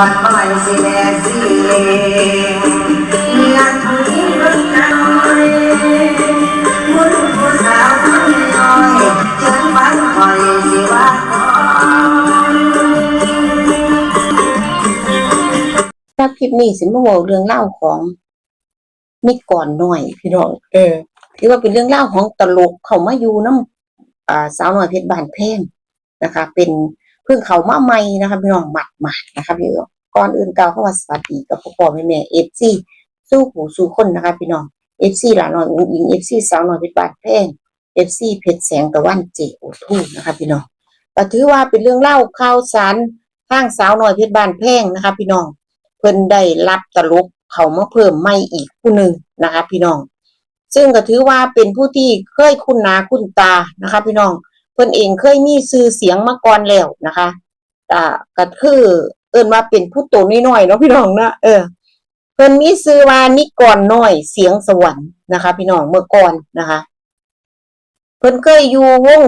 อนหน่อยสิแลสิอยากผู้หญิงคนน้อยผู้ลูกผู้สาวน้อยน้อยเชิญฟังคอยสิว่าขอครับคลิปนี้สิมาบอกเรื่องเล่าของมิตรก่อนหน่อยพี่น้องเออถือว่าเป็นเรื่องเล่าของตลกเขามาอยู่น้ำสาวหน่อยเพชรบานแพงนะคะ เป็น เพิ่งเขามาใหม่นะคะพี่น้องหมัดหมัดนะคะพี่น้องก่อนอื่นเก่าเข้ามาสวัสดีกับพ่อพ่อแม่แม่เอฟซีสู้หูสู้คนนะคะพี่น้องเอฟซีหลานน่อยอุ้งอิงเอฟซีสาวหน่อยเพชรบานแพงเอฟซีเพชรแสงตะวันเจโอทูนะคะพี่น้องก็ถือว่าเป็นเรื่องเล่าข่าวสารทางสาวหน่อยเพชรบานแพงนะคะ พี่น้อง เพิ่นได้รับตลกเขามาเพิ่มไม่อีกผู้หนึ่งนะคะ พี่น้อง ซึ่งก็ถือว่าเป็นผู้ที่เคยคุ้นหน้าคุ้นตานะคะ พี่น้อง เพิ่นเองเคยมีชื่อเสียงมาก่อนแล้วนะคะอ่าก็คือเอิ้นว่าเป็นผู้โตน้อยๆเนาะพี่น้องเนาะเออเพิ่นมีชื่อว่านิกรน้อยเสียงสวรรค์นะคะ พี่น้องเมื่อก่อนนะคะเพิ่นเคยอยู่วง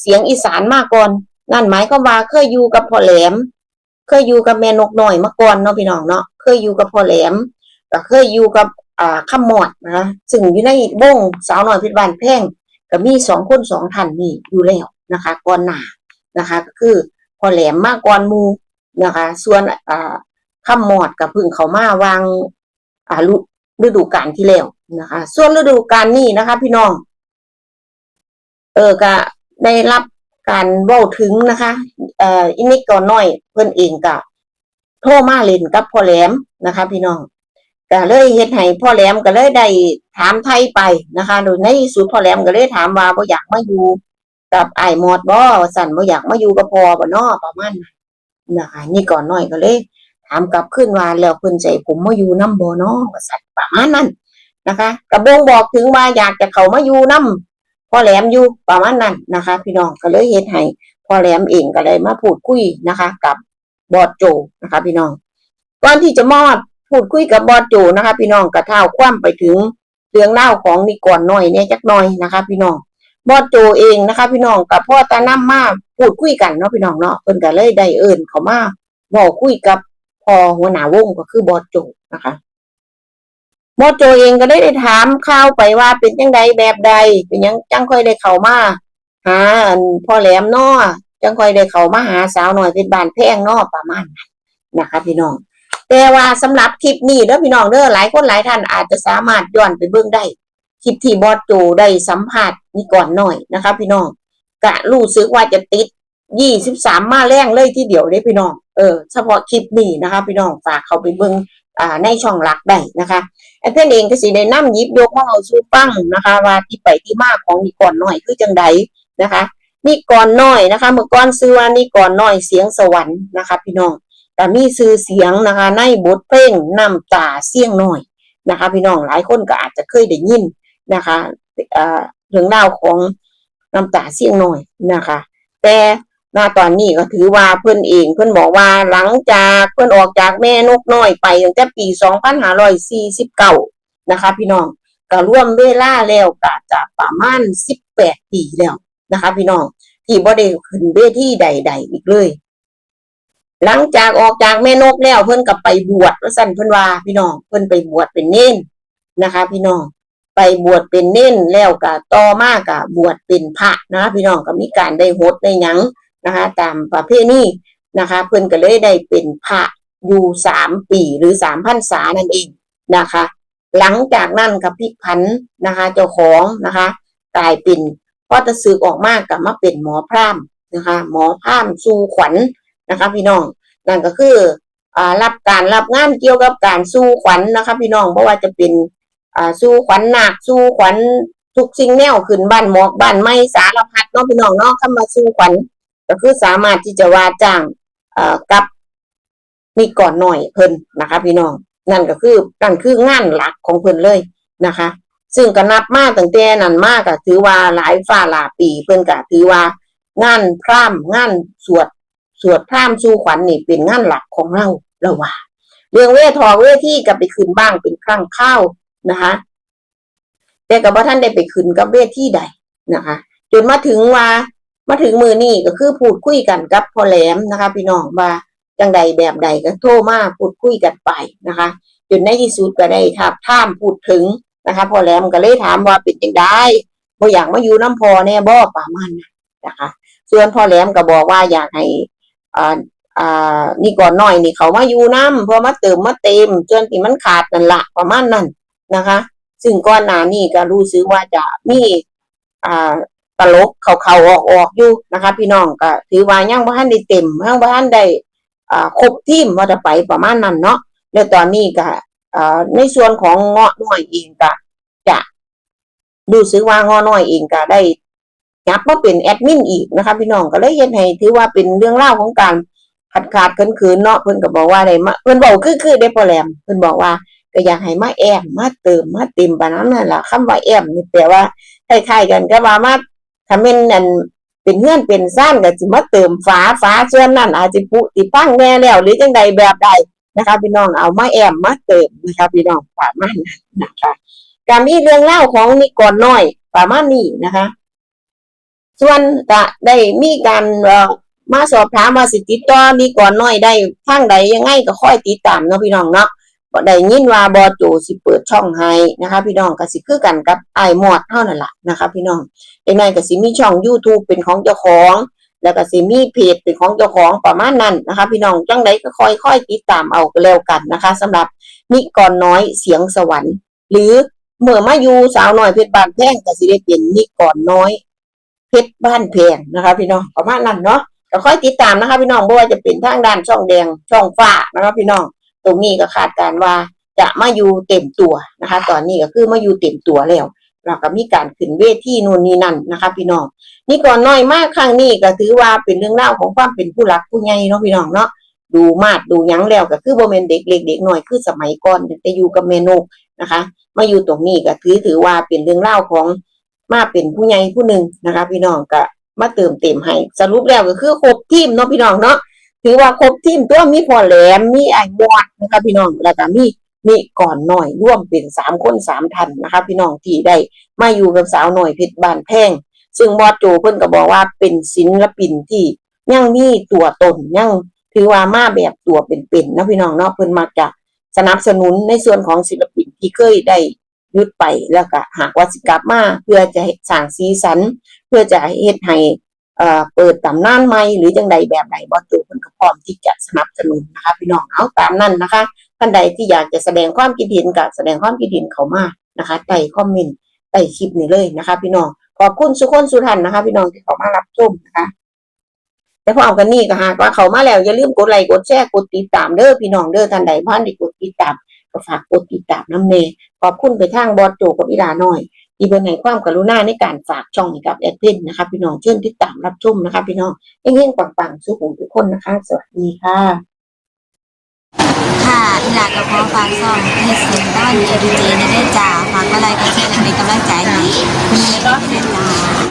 เสียงอีสานมาก่อน นั่นหมายควาว่าเคยอยู่กับพ่อแหลม เคยอยู่กับแม่นกน้อยมาก่อนเนาะพี่น้องเนาะเคยอยู่กับพ่อแหลมก็เคยอยู่กับอ่าขมอดนะคะซึ่งอยู่ในวงสาวน้อยพชรบานแพ่ง ก็มีสองคนสองท่านนี่อยู่แล้วนะคะก่อนหน้านะคะ ก็คือพอแหลมมากก่อนมูนะคะ ส่วนอ่าขมอดกับพึ่งเขามาวางอ่าฤฤดูกาลที่แล้วนะคะ ส่วนฤดูกาลนี้นะคะ พี่น้อง เออก็ได้รับการเว้าถึงนะคะเอ่ออินิกก่อนน้อยเพิ่อนเองก็โทรมาเล่นกับพ่อแหลมนะคะ พี่น้อง ก็เลยเฮ็ดให้พ่อแหลมก็เลยได้ถามไทยไปนะคะ โดยในสุดพ่อแหลมก็เลยถามว่าบ่อยากมาอยู่กับไอ้หมอดบ่สั่นบ่อยากมาอยู่กับพ่อบ่นอประมาณนั้นนะคะนี่ก่อนน้อยก็เลยถามกลับขึ้นว่าแล้วเพิ่นใจผมมาอยู่นํบ่นอว่าสั่นประมาณนั้นนะคะก็บ่งบอกถึงว่าอยากจะเข้ามาอยู่นํพ่อแหลมอยู่ประมาณนั้นนะคะ พี่น้องก็เลยเฮ็ดให้พ่อแหลมเองก็เลยมาพูดคุยนะคะ กับบอดโจนะคะ พี่น้องก่อนที่จะมอด พูดคุยกับบอดโจนะคะ พี่น้องกระเท่าคว่ำไปถึงเรื่องเล่าของนิก่อนหน่อยเนี่ยจักหน่อยนะคะ พี่น้องบอดโจเองนะคะ พี่น้องกับพ่อตาน้ำมาพูดคุยกันเนาะพี่น้องเนาะเพิ่นก็เลยได้เอิญเขามาบอกคุยกับพอหัวหน้าวงก็คือบอดโจนะคะบอดโจเองก็ได้ได้ถามข่าวไปว่าเป็นยังไงแบบใด เป็นยังจังค่อยได้เข้ามาหาพ่อแหลมเนาะจังค่อยได้เข้ามาหาสาวหน่อยเป็นบานแพงเนาะประมาณนั้นนะคะ พี่น้อง แต่ว่าสำหรับคลิปนี้เด้อพี่น้องเด้อหลายคนหลายท่านอาจจะสามารถย้อนไปเบิ่งได้คลิปที่บอสโจได้สัมภาษณ์นี่ก่อนหน่อยนะคะ พี่น้องกะรู้สึกว่าจะติดยี่สิบสามมาแรงเลยที่เดียวได้พี่น้องเออเฉพาะคลิปนี้นะคะ พี่น้องฝากเขาไปเบิ่งอ่าในช่องหลักได้นะคะไอ้เพื่อนเองก็สิได้นำยิบยกมาเอาสู่ฟังนะคะ ว่าที่ไปที่มาของนี่ก่อนหน่อยคือจังใดนะคะนี่ก่อนหน้อยนะคะ เมื่อก่อนซื้อว่านี่ก่อนหน้อยเสียงสวรรค์นะคะ พี่น้อง แต่มีซื้อเสียงนะคะ ในบทเพลงน้ำตาเสียงน้อยนะคะ พี่น้องหลายคนก็อาจจะเคยได้ยินนะคะเรื่องราวของน้ำตาเสียงน้อยนะคะ แต่ณตอนนี้ก็ถือว่าเพื่อนเองเพื่อนบอกว่าหลังจากเพื่อนออกจากแม่นกน้อยไปตั้งแต่ปี 2549 นะคะ พี่น้องก็ร่วมเวลาแล้วก็จะประมาณ 18 ปีแล้วนะคะ พี่น้องที่บ่ได้ขึ้นเวทีใด ๆ อีกเลย หลังจากออกจากแม่นกแล้วเพิ่นก็ไปบวชว่าสั่นเพิ่นว่าพี่น้องเพิ่นไปบวชเป็นเน้นนะคะ พี่น้องไปบวชเป็นเน้นแล้วก็ต่อมาก็บวชเป็นพระนะพี่น้องก็มีการได้โหดได้หยังนะคะ ตามประเพณีนะคะ เพิ่นก็เลยได้เป็นพระอยู่สามปีหรือสามพรรษานั่นเองนะคะ หลังจากนั้นกับพิกผันนะคะ เจ้าของนะคะกลายเป็นพอจะสึกออกมากกับมาเป็นหมอพร่ำนะคะ หมอพร่ำสู้ขวัญ นะคะพี่น้องนั่นก็คืออ่ารับการรับงานเกี่ยวกับการสู้ขวัญนะคะพี่น้องเพราะว่าจะเป็นอ่าสู้ขวัญหนักสู้ขวัญทุกสิ่งแนวขึ้นบ้านหมอกบ้านไม้สารพัดเนาะพี่น้องเนาะเข้ามาสู้ขวัญก็คือสามารถที่จะว่าจ้างอ่ากับนี่ก่อนหน่อยเพิ่นนะคะ พี่น้องนั่นก็คือนั่นคืองานหลักของเพิ่นเลยนะคะ ซึ่งก็นับมากตั้งแต่นั้นมากก็ถือว่าหลายฝ่าหลาปีเพิ่นก็ถือว่างานพร่ำงานสวด สวดพร่ำสู่ขวัญนี่เป็นงานหลักของเราเราว่า เรื่องเวททอเวทีก็ไปขึ้นบ้างเป็นครั้งข้าวนะคะ แต่กับว่าท่านได้ไปขึ้นกับเวทีใดนะคะ จนมาถึงว่ามาถึงมือนี่ก็คือพูดคุยกันกับพ่อแหลมนะคะ พี่น้องว่าจังใดแบบใดก็โทรมาพูดคุยกันไปนะคะจนในที่สุดก็ได้ทับท่ามพูดถึงนะคะพ่อแหลมก็เลยถามว่าเป็นจังไดบ่อยากมาอยู่น้ำพอแน่บ่ประมาณนั้นนะคะ ส่วนพ่อแหลมก็บอกว่าอยากให้ อ่าอ่านี่ก่อนหน่อยนี่เขามาอยู่น้ำเพื่อมาเติมมาเต็มจนที่มันขาดนั่นละประมาณนั้นนะคะ ซึ่งก่อนหน้านี้ก็รู้สึกว่าจะมีอ่าตลกเขาเขาออกออกๆอยู่นะคะ พี่น้องก็ถือว่ายังบ่ทันได้เต็มยังบ่ทันได้อ่าครบทีมว่าจะไปประมาณนั้นเนาะแล้วตอนนี้ก็อ่าในส่วนของเงาะหน่อยเองก็จะรู้สึกว่าเงาะน้อยเองก็ได้ ยับมาเป็นแอดมินอีกนะคะพี่น้องก็เลยเฮ็ดให้ถือว่าเป็นเรื่องเล่าของการขาดขาดเขินเขินๆเนาะเพิ่นก็บอกว่าได้มาเพิ่นบอกคือคือได้พอแหลมเพิ่นบอกว่าก็อยากให้มาแอมมาเติมมาเต็มปานนั้นนั่นล่ะคำว่าแอมนี่แปลว่าคล้ายๆกันก็ว่ามาถ้าแม่นนั่นเป็นเฮือนเป็นซ่านก็สิมาเติมฝาฝาส่วนนั้นอาจสิปุติพังแน่แล้ว หรือจังใดแบบใดนะคะพี่น้องเอามาแอมมาเติมนะคะพี่น้องประมาณนั้นนะคะก็มีเรื่องเล่าของนิกรน้อยประมาณนี้นะคะ ส่วนจะได้มีการมาสอบถามมาสิติดต่อนี่ก่อนน้อยได้ทางใดยังไงก็ค่อยติดตามเนาะพี่น้องเนาะบ่ได้ยินว่าบอโจสิเปิดช่องให้นะคะ พี่น้องก็สิคือกันกับไอ้ายมอดเท่านั้นแหละนะคะ พี่น้องยังไงก็สิมีช่อง YouTube เป็นของเจ้าของ แล้วก็สิมีเพจเป็นของเจ้าของประมาณนั้นนะคะ พี่น้องจังใดก็ค่อยๆติดตามเอาก็แล้วกันนะคะสำหรับนิกรน้อยเสียงสวรรค์ หรือเมื่อมาอยู่สาวน้อยเพชรบานแพงก็สิได้เป็นนิกรน้อย เพชรบ้านแพงนะคะ พี่น้องประมาณนั้นเนาะก็ค่อยติดตามนะคะ พี่น้องไม่ว่าจะเป็นทางด้านช่องแดงช่องฟ้านะคะพี่น้อง ตรงนี้ก็คาดการว่าจะมาอยู่เต็มตัวนะคะ ตอนนี้ก็คือมาอยู่เต็มตัวแล้วเราก็มีการขึ้นเวทีนู่นนี่นั่นนะคะ พี่น้องนี่ก่อนน้อยมากครั้งนี้ก็ถือว่าเป็นเรื่องเล่าของความเป็นผู้หลักผู้ใหญ่เนาะพี่น้องเนาะดูมาดดูยังแล้วก็คือโบเมนเด็กเล็กเด็กน้อยคือสมัยก่อนแต่อยู่กับเมนกนะคะ มาอยู่ตรงนี้ก็ถือถือว่าเป็นเรื่องเล่าของ มาเป็นผู้ใหญ่ผู้หนึ่งนะคะ พี่น้องก็มาเติมเต็มให้สรุปแล้วก็คือครบทีมเนาะพี่น้องเนาะถือว่าครบทีมตัวมีพอแหลมมีไอ้มอดนะคะพี่น้องแล้วก็มีมีก่อนหน่อยร่วมเป็นสามคนสามทันนะคะ พี่น้องที่ได้มาอยู่กับสาวหน่อยเพชรบานแพงซึ่งบอสโจเพิ่นก็บอกว่าเป็นศิลปินที่ยังมีตัวตนยังถือว่ามาแบบตัวเป็นๆนะพี่น้องเนาะเพิ่นมาจากสนับสนุนในส่วนของศิลปินที่เคยได้ ยุดไปแล้วก็หากว่าสิกลับมาเพื่อจะสร้างสีสัน เพื่อจะเฮ็ดให้เอ่อเปิดตำนานใหม่หรือจังใดแบบใดบ่ตัวเพิ่นก็พร้อมที่จะสนับสนุนนะคะพี่น้องเอาตามนั้นนะคะท่านใดที่อยากจะแสดงความคิดเห็นก็แสดงความคิดเห็นเขามานะคะใต้คอมเมนต์ใต้คลิปนี้เลยนะคะ พี่น้องขอบคุณสุขคนสุทันนะคะ พี่น้องที่เขามารับชมนะคะแต่พร้อมกันนี้ก็หากว่าเขามาแล้วอย่าลืมกดไลค์กดแชร์กดติดตามเด้อพี่น้องเด้อท่านใดบ่ทันได้กดติดตามก็ฝากกดติดตามน้ำแน่ ขอบคุณไปทางบอสโจกับอีลาหน่อยที่เป็นให้ความกรุณาในการฝากช่องกับแอดมินนะคะพี่น้องเชิญติดตามรับชมนะคะพี่น้องเฮงๆปังๆสู้ผมทุกคนนะคะ สวัสดีค่ะ ค่ะอีหลากับพ่อฝากซ่อมให้เสียงด้านเอดีเจในได้จ่าฝากอะไรก็เช่นเป็นกำลังใจให้คุณเล็กเป็นจ้า